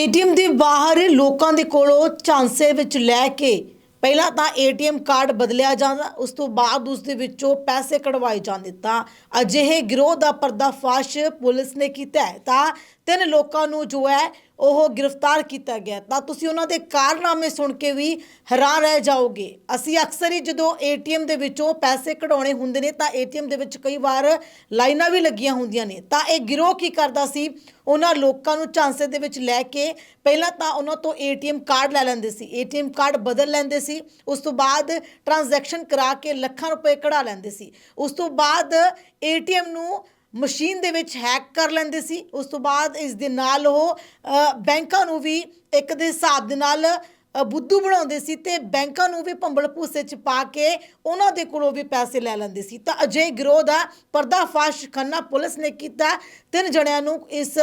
ATM ਦੇ ਬਾਹਰ ਲੋਕਾਂ ਦੇ ਕੋਲੋਂ ਝਾਂਸੇ ਵਿੱਚ ਲੈ ਕੇ ਪਹਿਲਾਂ ਤਾਂ ਏਟੀਐਮ ਕਾਰਡ ਬਦਲਿਆ ਜਾਂਦਾ, ਉਸ ਤੋਂ ਬਾਅਦ ਉਸ ਦੇ ਵਿੱਚੋਂ ਪੈਸੇ ਕਢਵਾਏ ਜਾਂਦੇ ਤਾਂ ਅਜਿਹੇ ਗਿਰੋਹ ਦਾ ਪਰਦਾਫਾਸ਼ ਪੁਲਿਸ ਨੇ ਕੀਤਾ ਹੈ। ਤਾਂ ਤਿੰਨ ਲੋਕਾਂ ਨੂੰ ਜੋ ਹੈ ਉਹ ਗ੍ਰਿਫਤਾਰ ਕੀਤਾ ਗਿਆ। ਤਾਂ ਤੁਸੀਂ ਉਹਨਾਂ ਦੇ ਕਾਰਨਾਮੇ ਸੁਣ ਕੇ ਵੀ ਹੈਰਾਨ ਰਹਿ ਜਾਓਗੇ। ਅਸੀਂ ਅਕਸਰ ਹੀ ਜਦੋਂ ਏਟੀਐਮ ਦੇ ਵਿੱਚੋਂ ਪੈਸੇ ਕਢਾਉਣੇ ਹੁੰਦੇ ਨੇ ਤਾਂ ਏਟੀਐਮ ਦੇ ਵਿੱਚ ਕਈ ਵਾਰ ਲਾਈਨਾਂ ਵੀ ਲੱਗੀਆਂ ਹੁੰਦੀਆਂ ਨੇ। ਤਾਂ ਇਹ ਗਿਰੋਹ ਕੀ ਕਰਦਾ ਸੀ? ਉਹਨਾਂ ਲੋਕਾਂ ਨੂੰ ਝਾਂਸੇ ਦੇ ਵਿੱਚ ਲੈ ਕੇ ਪਹਿਲਾਂ ਤਾਂ ਉਹਨਾਂ ਤੋਂ ਏਟੀਐਮ ਕਾਰਡ ਲੈ ਲੈਂਦੇ ਸੀ। ਏਟੀਐਮ ਕਾਰਡ ਬਦਲ ਲੈਂਦੇ ਸੀ। ਉਸ ਤੋਂ ਬਾਅਦ ਟ੍ਰਾਂਜੈਕਸ਼ਨ ਕਰਾ ਕੇ ਲੱਖਾਂ ਰੁਪਏ ਕਢਾ ਲੈਂਦੇ ਸੀ। ਉਸ ਤੋਂ ਬਾਅਦ ਏਟੀਐਮ ਨੂੰ ਮਸ਼ੀਨ ਦੇ ਵਿੱਚ ਹੈਕ ਕਰ ਲੈਂਦੇ ਸੀ। ਉਸ ਤੋਂ ਬਾਅਦ ਇਸ ਦੇ ਨਾਲ ਉਹ ਬੈਂਕਾਂ ਨੂੰ ਵੀ ਇੱਕ ਦੇ ਹਿਸਾਬ ਦੇ ਨਾਲ ਬੁੱਧੂ ਬਣਾਉਂਦੇ ਸੀ ਤੇ ਬੈਂਕਾਂ ਨੂੰ ਵੀ ਭੰਬਲ ਭੂਸੇ ਚ ਪਾ ਕੇ ਉਹਨਾਂ ਦੇ ਕੋਲੋਂ ਵੀ ਪੈਸੇ ਲੈ ਲੈਂਦੇ ਸੀ। ਤਾਂ ਅਜੇ ਗਿਰੋਹ ਦਾ ਪਰਦਾਫਾਸ਼ ਖੰਨਾ ਪੁਲਿਸ ਨੇ ਕੀਤਾ। ਤਿੰਨ ਜਣਿਆਂ ਨੂੰ ਇਸ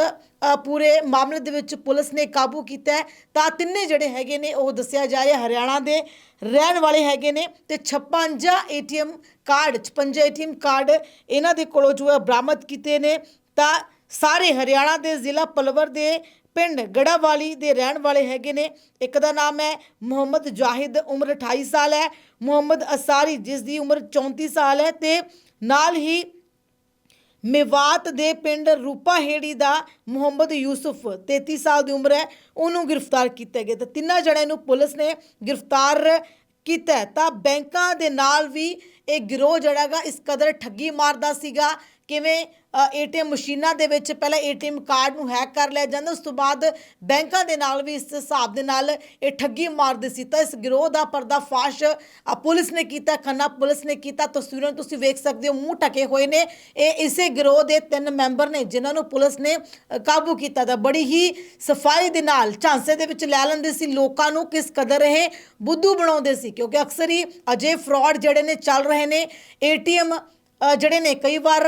ਪੂਰੇ ਮਾਮਲੇ ਦੇ ਵਿੱਚ ਪੁਲਿਸ ਨੇ ਕਾਬੂ ਕੀਤਾ ਤਾਂ ਤਿੰਨੇ ਜਿਹੜੇ ਹੈਗੇ ਨੇ ਉਹ ਦੱਸਿਆ ਜਾ ਰਿਹਾ ਹਰਿਆਣਾ ਦੇ ਰਹਿਣ ਵਾਲੇ ਹੈਗੇ ਨੇ ਤੇ 56 ਏਟੀਐਮ ਕਾਰਡ 56 ਏਟੀਐਮ ਕਾਰਡ ਇਹਨਾਂ ਦੇ ਕੋਲੋਂ ਜੋ ਹੈ ਬਰਾਮਦ ਕੀਤੇ ਨੇ। ਤਾਂ ਸਾਰੇ ਹਰਿਆਣਾ ਦੇ ਜ਼ਿਲ੍ਹਾ ਪਲਵਰ ਦੇ ਪਿੰਡ ਗੜਾਵਾਲੀ ਦੇ ਰਹਿਣ ਵਾਲੇ ਹੈਗੇ ਨੇ। ਇੱਕ ਦਾ ਨਾਮ ਹੈ ਮੁਹੰਮਦ ਜਾਹਿਦ, ਉਮਰ 28 ਸਾਲ ਹੈ। ਮੁਹੰਮਦ ਅਸਾਰੀ, ਜਿਸ ਦੀ ਉਮਰ 34 ਸਾਲ ਹੈ ਤੇ ਨਾਲ ਹੀ ਮੇਵਾਤ ਦੇ ਪਿੰਡ ਰੂਪਾਹੇੜੀ ਦਾ ਮੁਹੰਮਦ ਯੂਸਫ 33 ਸਾਲ ਦੀ ਉਮਰ ਹੈ। ਉਹਨੂੰ ਗ੍ਰਿਫਤਾਰ ਕੀਤਾ ਗਿਆ ਤਾਂ ਤਿੰਨਾਂ ਜਣਿਆਂ ਨੂੰ ਪੁਲਿਸ ਨੇ ਗ੍ਰਿਫਤਾਰ ਕੀਤਾ ਤਾਂ ਬੈਂਕਾਂ ਦੇ ਨਾਲ ਵੀ ਇਹ ਗਿਰੋਹ ਜਿਹੜਾ ਹੈਗਾ, ਇਸ ਕਦਰ ਠੱਗੀ ਮਾਰਦਾ ਸੀਗਾ। ਕਿਵੇਂ ਏਟੀਐਮ ਮਸ਼ੀਨਾਂ ਦੇ ਵਿੱਚ ਪਹਿਲਾਂ ਏਟੀਐਮ ਕਾਰਡ ਨੂੰ ਹੈਕ ਕਰ ਲਿਆ ਜਾਂਦਾ ਉਸ ਤੋਂ ਬਾਅਦ ਬੈਂਕਾਂ ਦੇ ਨਾਲ ਵੀ ਇਸ ਹਿਸਾਬ ਦੇ ਨਾਲ ਇਹ ਠੱਗੀ ਮਾਰਦੇ ਸੀ। ਤਾਂ ਇਸ ਗਿਰੋਹ ਦਾ ਪਰਦਾਫਾਸ਼ ਪੁਲਿਸ ਨੇ ਕੀਤਾ ਖੰਨਾ ਪੁਲਿਸ ਨੇ ਕੀਤਾ। ਤਸਵੀਰਾਂ ਤੁਸੀਂ ਵੇਖ ਸਕਦੇ ਹੋ ਮੂੰਹ ਢਕੇ ਹੋਏ ਨੇ। ਇਹ ਇਸੇ ਗਿਰੋਹ ਦੇ ਤਿੰਨ ਮੈਂਬਰ ਨੇ ਜਿਨ੍ਹਾਂ ਨੂੰ ਪੁਲਿਸ ਨੇ ਕਾਬੂ ਕੀਤਾ ਤਾਂ ਬੜੀ ਹੀ ਸਫ਼ਾਈ ਦੇ ਨਾਲ ਝਾਂਸੇ ਦੇ ਵਿੱਚ ਲੈ ਲੈਂਦੇ ਸੀ। ਲੋਕਾਂ ਨੂੰ ਕਿਸ ਕਦਰ ਇਹ ਬੁੱਧੂ ਬਣਾਉਂਦੇ ਸੀ ਕਿਉਂਕਿ ਅਕਸਰ ਹੀ ਅਜੇ ਫਰਾਡ ਜਿਹੜੇ ਨੇ ਚੱਲ ਰਹੇ ਨੇ। ਏਟੀਐਮ ਅ, ਜਿਹੜੇ ਨੇ ਕਈ ਵਾਰ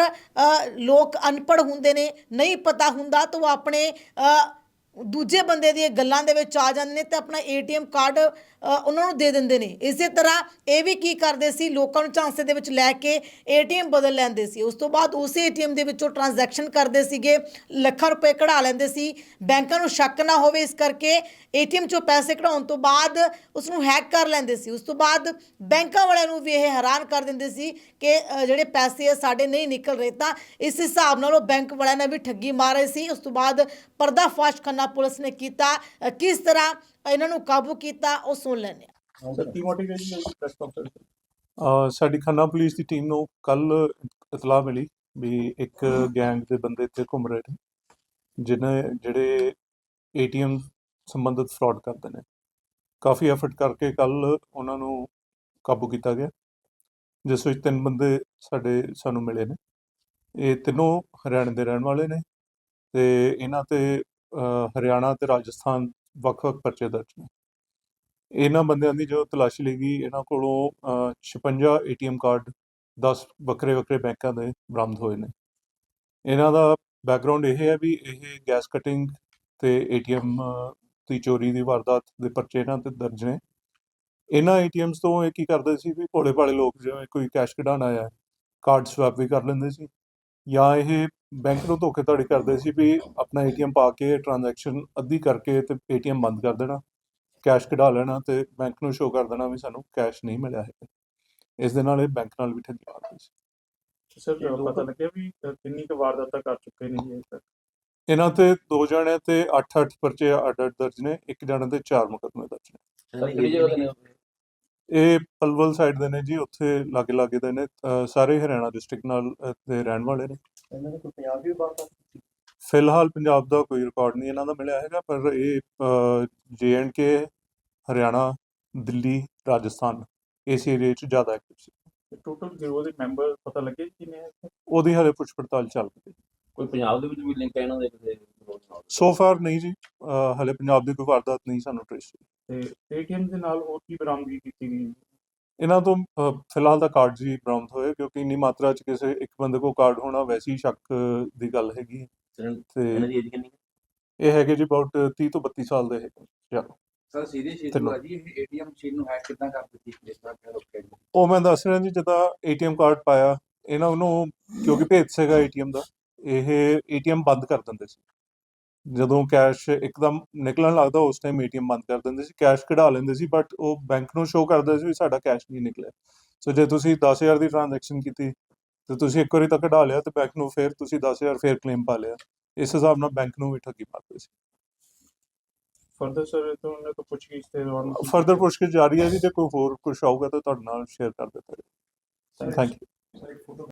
ਲੋਕ ਅਨਪੜ੍ਹ ਹੁੰਦੇ ਨੇ ਨਹੀਂ ਪਤਾ ਹੁੰਦਾ ਤਾਂ ਉਹ ਆਪਣੇ ਦੂਜੇ ਬੰਦੇ ਦੀਆਂ ਗੱਲਾਂ ਦੇ ਵਿੱਚ ਆ ਜਾਂਦੇ ਨੇ ਤੇ ਆਪਣਾ ਏਟੀਐਮ ਕਾਰਡ ਉਹਨਾਂ ਨੂੰ ਦੇ ਦਿੰਦੇ ਨੇ। ਇਸੇ ਤਰ੍ਹਾਂ ਇਹ ਵੀ ਕੀ ਕਰਦੇ ਸੀ, ਲੋਕਾਂ ਨੂੰ ਝਾਂਸੇ ਦੇ ਵਿੱਚ ਲੈ ਕੇ ਏਟੀਐਮ ਬਦਲ ਲੈਂਦੇ ਸੀ। ਉਸ ਤੋਂ ਬਾਅਦ ਉਸੇ ਏਟੀਐਮ ਦੇ ਵਿੱਚੋਂ ਟ੍ਰਾਂਜੈਕਸ਼ਨ ਕਰਦੇ ਸੀਗੇ, ਲੱਖਾਂ ਰੁਪਏ ਕਢਾ ਲੈਂਦੇ ਸੀ। ਬੈਂਕਾਂ ਨੂੰ ਸ਼ੱਕ ਨਾ ਹੋਵੇ ਇਸ ਕਰਕੇ ਏਟੀਐਮ ਚੋਂ ਪੈਸੇ ਕਢਾਉਣ ਤੋਂ ਬਾਅਦ ਉਸ ਨੂੰ ਹੈਕ ਕਰ ਲੈਂਦੇ ਸੀ। ਉਸ ਤੋਂ ਬਾਅਦ ਬੈਂਕਾਂ ਵਾਲਿਆਂ ਨੂੰ ਵੀ ਇਹ ਹੈਰਾਨ ਕਰ ਦਿੰਦੇ ਸੀ ਕਿ ਜਿਹੜੇ ਪੈਸੇ ਆ ਸਾਡੇ ਨਹੀਂ ਨਿਕਲ ਰਹੇ ਤਾਂ ਇਸ ਹਿਸਾਬ ਨਾਲ ਉਹ ਬੈਂਕ ਵਾਲਿਆਂ ਨੇ ਵੀ ਠੱਗੀ ਮਾਰ ਰਹੇ ਸੀ। ਉਸ ਤੋਂ ਬਾਅਦ ਪਰਦਾਫਾਸ਼ ਖੰਨਾ ਪੁਲਿਸ ਨੇ ਕੀਤਾ ਅ, ਕਿਸ ਤਰ੍ਹਾਂ ਇਹਨਾਂ ਨੂੰ ਕਾਬੂ ਕੀਤਾ ਉਹ ਸੁਣ ਲੈਂਦੇ ਹਾਂ। ਸਰ ਕੀ ਮੋਟੀਵੇਸ਼ਨ ਹੈ ਪ੍ਰੈਸ ਕਾਨਫਰੰਸ ਅ, ਸਾਡੀ ਖੰਨਾ ਪੁਲਿਸ ਦੀ ਟੀਮ ਨੂੰ ਕੱਲ ਇਤਲਾਹ ਮਿਲੀ ਵੀ ਇੱਕ ਗੈਂਗ ਦੇ ਬੰਦੇ ਇੱਥੇ ਘੁੰਮ ਰਹੇ ਨੇ ਜਿਹਨੇ ਜਿਹੜੇ ਏਟੀਐਮ ਸੰਬੰਧਿਤ ਫਰਾਡ ਕਰਦੇ ਨੇ। ਕਾਫੀ ਐਫਰਟ ਕਰਕੇ ਕੱਲ ਉਹਨਾਂ ਨੂੰ ਕਾਬੂ ਕੀਤਾ ਗਿਆ ਜਿਸ ਵਿੱਚ ਤਿੰਨ ਬੰਦੇ ਸਾਡੇ ਸਾਨੂੰ ਮਿਲੇ ਨੇ। ਇਹ ਤਿੰਨੋਂ ਹਰਿਆਣਾ ਦੇ ਰਹਿਣ ਵਾਲੇ ਨੇ ਤੇ ਇਹਨਾਂ ਤੇ ਹਰਿਆਣਾ ਤੇ ਰਾਜਸਥਾਨ ਵੱਖ-ਵੱਖ ਪਰਚੇ ਦਰਜ ਨੇ। ਇਹਨਾਂ ਬੰਦਿਆਂ ਦੀ ਜੋ ਤਲਾਸ਼ੀ ਲਈ ਗਈ ਇਹਨਾਂ ਕੋਲੋਂ ਅ, 56 ਏਟੀਐਮ ਕਾਰਡ 10 ਵੱਖਰੇ ਵੱਖਰੇ ਬੈਂਕਾਂ ਦੇ ਬਰਾਮਦ ਹੋਏ ਨੇ। ਇਹਨਾਂ ਦਾ ਬੈਕਗ੍ਰਾਉਂਡ ਇਹ ਹੈ ਵੀ ਇਹ ਗੈਸ ਕਟਿੰਗ ਤੇ ਏਟੀਐਮ ਦੀ ਚੋਰੀ ਦੀ ਵਾਰਦਾਤ ਦੇ ਪਰਚੇ ਇਹਨਾਂ ਤੇ ਦਰਜ ਨੇ। ਇਹਨਾਂ ਏਟੀਐਮਸ ਤੋਂ ਇਹ ਕੀ ਕਰਦੇ ਸੀ ਵੀ ਭੋਲੇ ਭਾਲੇ ਲੋਕ ਜਿਵੇਂ ਕੋਈ ਕੈਸ਼ ਕਢਾਉਣ ਆਇਆ ਕਾਰਡ ਸਵੈਪ ਵੀ ਕਰ ਲੈਂਦੇ ਸੀ ਜਾਂ ਇਹ ਬੈਂਕ ਨੂੰ ਧੋਖੇਧੜੀ ਕਰਦੇ ਸੀ ਵੀ ਆਪਣਾ ਏਟੀਐਮ ਪਾ ਕੇ ਟ੍ਰਾਂਜੈਕਸ਼ਨ ਅੱਧੀ ਕਰਕੇ ਤੇ ਏਟੀਐਮ ਬੰਦ ਕਰ ਦੇਣਾ ਕੈਸ਼ ਕਢਾ ਲੈਣਾ ਤੇ ਬੈਂਕ ਨੂੰ ਸ਼ੋਅ ਕਰ ਦੇਣਾ ਵੀ ਸਾਨੂੰ ਕੈਸ਼ ਨਹੀਂ ਮਿਲਿਆ ਹੈ ਇਸ ਦੇ ਨਾਲ ਇਹ ਬੈਂਕ ਨਾਲ ਵੀ ਠੱਗੀ ਮਾਰਦੇ ਸੀ। ਸਰ ਪਤਾ ਲੱਗਿਆ ਵੀ ਕਿੰਨੀ ਕੁ ਵਾਰਦਾਤਾਂ ਕਰ ਚੁੱਕੇ ਨੇ ਇਹ ਤੱਕ ਇਹਨਾਂ ਤੇ ਦੋ ਜਣੇ ਤੇ 8-8 ਪਰਚੇ ਅੱਡ-ਅੱਡ ਦਰਜ ਨੇ ਇੱਕ ਜਣੇ ਤੇ ਚਾਰ ਮੁਕੱਦਮੇ ਦਰਜ ਨੇ। ਇਹ ਪਲਵਲ ਸਾਈਡ ਦੇ ਨੇ ਜੀ ਉੱਥੇ ਲਾਗੇ ਲਾਗੇ ਦੇ ਨੇ ਸਾਰੇ ਹਰਿਆਣਾ ਡਿਸਟ੍ਰਿਕਟ ਨਾਲ ਦੇ ਰਹਿਣ ਵਾਲੇ ਨੇ। ਇਹਨਾਂ ਨੇ ਕੋਈ ਪੰਜਾਬ ਫਿਲਹਾਲ ਪੰਜਾਬ ਦਾ ਕੋਈ ਰਿਕਾਰਡ ਨਹੀਂ ਇਹਨਾਂ ਦਾ ਮਿਲਿਆ ਹੈਗਾ ਪਰ ਇਹ ਕੇ ਹਰਿਆਣਾ ਦਿੱਲੀ ਰਾਜਸਥਾਨ ਇਸ ਏਰੀਏ 'ਚ ਜ਼ਿਆਦਾ ਐਕਟਿਵ ਸੀ। ਟੋਟਲ ਗਿਰੋਹ ਦੇ ਮੈਂਬਰ ਪਤਾ ਲੱਗੇ ਕਿੰਨੇ ਹੈ ਉਹਦੀ ਹਲੇ ਪੁੱਛ ਪੜਤਾਲ ਚੱਲ ਰਹੀ ਹੈ। ਕੋਈ ਪੰਜਾਬ ਦੇ ਵਿੱਚ ਵੀ ਲਿੰਕ ਹੈ ਇਹਨਾਂ ਦੇ ਕਿਸੇ ਗਰੋਹ ਨਾਲ? ਸੋ ਫਾਰ ਨਹੀਂ ਜੀ ਹਲੇ ਪੰਜਾਬ ਦੀ ਕੋਈ ਵਾਰਦਾਤ ਨਹੀਂ ਸਾਨੂੰ ਟ੍ਰੇਸ ਹੋਈ। ਤੇ ਏਟੀਐਮ ਦੇ ਨਾਲ ਹੋਰ ਕੀ ਬਰਾਮਦਗੀ ਕੀਤੀ ਗਈ ਇਹਨਾਂ ਤੋਂ ਅ, ਫਿਲਹਾਲ ਤਾਂ ਕਾਰਡ ਹੀ ਬਰਾਮਦ ਹੋਏ ਕਿਉਂਕਿ ਇੰਨੀ ਮਾਤਰਾ 'ਚ ਕਿਸੇ ਇੱਕ ਬੰਦੇ ਕੋਲ ਕਾਰਡ ਹੋਣਾ ਵੈਸੇ ਹੀ ਸ਼ੱਕ ਦੀ ਗੱਲ ਹੈਗੀ ਹੈ। ਸਰ ਇਹਨਾਂ ਤੇ ਦੀ ਏਜ ਕਿੰਨੀ ਹੈ? ਇਹ ਹੈਗੇ ਜੀ ਅਬਾਊਟ 30 ਤੋਂ 32 ਸਾਲ ਦੇ ਹੈਗੇ। ਚਲੋ। Sir serious issue. ਹੈ ਜੀ ਇਹ ਏਟੀਐਮ ਮਸ਼ੀਨ ਨੂੰ ਹੈਕ ਕਿੱਦਾਂ ਕਰ ਦਿੱਤੀ ਜਿਸ ਤਰ੍ਹਾਂ ਕਿ ਰੋਕਿਆ ਜੀ? ਉਹ ਮੈਂ ਦੱਸ ਰਿਹਾ ਜੀ ਜਦੋਂ ਏਟੀਐਮ ਕਾਰਡ ਪਾਇਆ ਇਹਨਾਂ ਨੂੰ ਕਿਉਂਕਿ ਭੇਤ ਸੀਗਾ ਏਟੀਐਮ ਦਾ ਇਹ ਏਟੀਐਮ ਬੰਦ ਕਰ ਦਿੰਦੇ ਸੀ। ਜਦੋਂ ਕੈਸ਼ ਇੱਕਦਮ ਨਿਕਲਣ ਲੱਗਦਾ ਉਸ ਟਾਈਮ ਏਟੀਐਮ ਬੰਦ ਕਰ ਦਿੰਦੇ ਸੀ ਕੈਸ਼ ਕਢਾ ਲੈਂਦੇ ਸੀ ਬਟ ਉਹ ਬੈਂਕ ਨੂੰ ਸ਼ੋਅ ਕਰਦਾ ਸੀ ਵੀ ਸਾਡਾ ਕੈਸ਼ ਨਹੀਂ ਨਿਕਲਿਆ। ਸੋ ਜੇ ਤੁਸੀਂ 10000 ਦੀ ਟ੍ਰਾਂਜੈਕਸ਼ਨ ਕੀਤੀ ਤੇ ਤੁਸੀਂ ਇੱਕ ਵਾਰੀ ਤਾਂ ਕਢਾ ਲਿਆ ਤੇ ਬੈਂਕ ਨੂੰ ਫਿਰ ਤੁਸੀਂ 10000 ਫਿਰ ਕਲੇਮ ਪਾ ਲਿਆ। ਇਸ ਹਿਸਾਬ ਨਾਲ ਬੈਂਕ ਨੂੰ ਵੀ ਠੱਗੀ ਮਾਰਦੇ ਸੀ। ਫਰਦਰ ਸਰ ਤੋਂ ਉਹਨਾਂ ਤੋਂ ਪੁੱਛ ਗਈ ਤੇ ਔਰ ਫਰਦਰ ਪੁੱਛਗਿੱਛ ਜਾਰੀ ਹੈ ਜੀ ਜੇ ਕੋਈ ਹੋਰ ਕੁਝ ਆਊਗਾ ਤਾਂ ਤੁਹਾਡੇ ਨਾਲ ਸ਼ੇਅਰ ਕਰ ਦਿੱਤਾ ਜਾਏਗਾ ਥੈਂਕ ਯੂ